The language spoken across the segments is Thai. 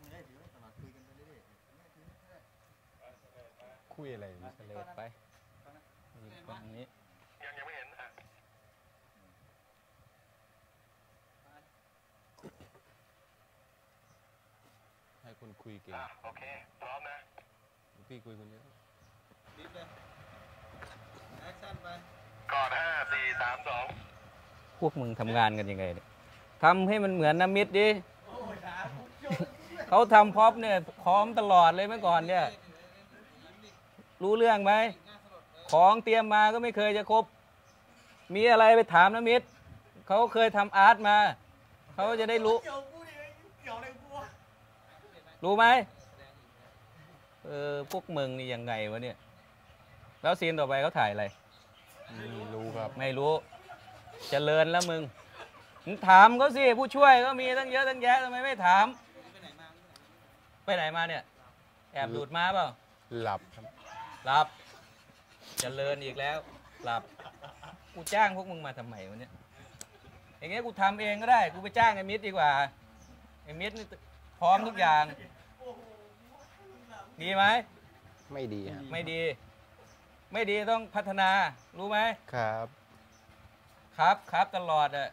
ำเลยถือว่าตลอดคุยกันไปเรื่อยๆเนี่ยถือว่าคุยอะไรเฉลยไปอีกคนนี้ ยังยังไม่เห็นอะให้คนคุยเก่งอะโอเค พร้อมนะพี่คุยคนเดียวดิฟเลยแอคชั่นไปก่อนห้าสี่สามสองพวกมึงทำงานกันยังไงเนี่ยทำให้มันเหมือนน้ำมิดดิ เขาทำพร็อพเนี่ยพร้อมตลอดเลยเมื่อก่อนเนี่ย รู้เรื่องไหม ของเตรียมมาก็ไม่เคยจะครบ มีอะไรไปถามน้ำมิดเขาเคยทำอาร์ตมา เขาจะได้รู้เกี่ยวกูดิเกี่ยวอะไรกูวะรู้ไหมเออพวกมึงนี่ยังไงวะเนี่ย แล้วซีนต่อไปเขาถ่ายอะไร ไม่รู้ครับ ไม่รู้เจริญแล้วมึง มึงถามเขาสิ ผู้ช่วยก็มีตั้งเยอะตั้งแยะทำไมไม่ถามไปไหนมา ไปไหนมาเนี่ย แอบดูดมาเปล่า หลับครับ หลับเจริญอีกแล้ว หลับ กูจ้างพวกมึงมาทำไมวะเนี่ย อย่างเงี้ยกูทำเองก็ได้ กูไปจ้างไอ้มิตรดีกว่า ไอ้มิตรนี่พร้อมทุกอย่าง ดีไหม ไม่ดีครับ ไม่ดี ไม่ดีต้องพัฒนา รู้ไหม ครับ ครับครับตลอดอะ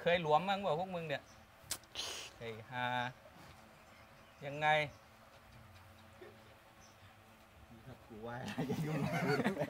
เคยหลวมมั้งบอกพวกมึงเนี่ยไอ้ฮา ยังไงกูไหวอย่ายุ่งกูได้ไหม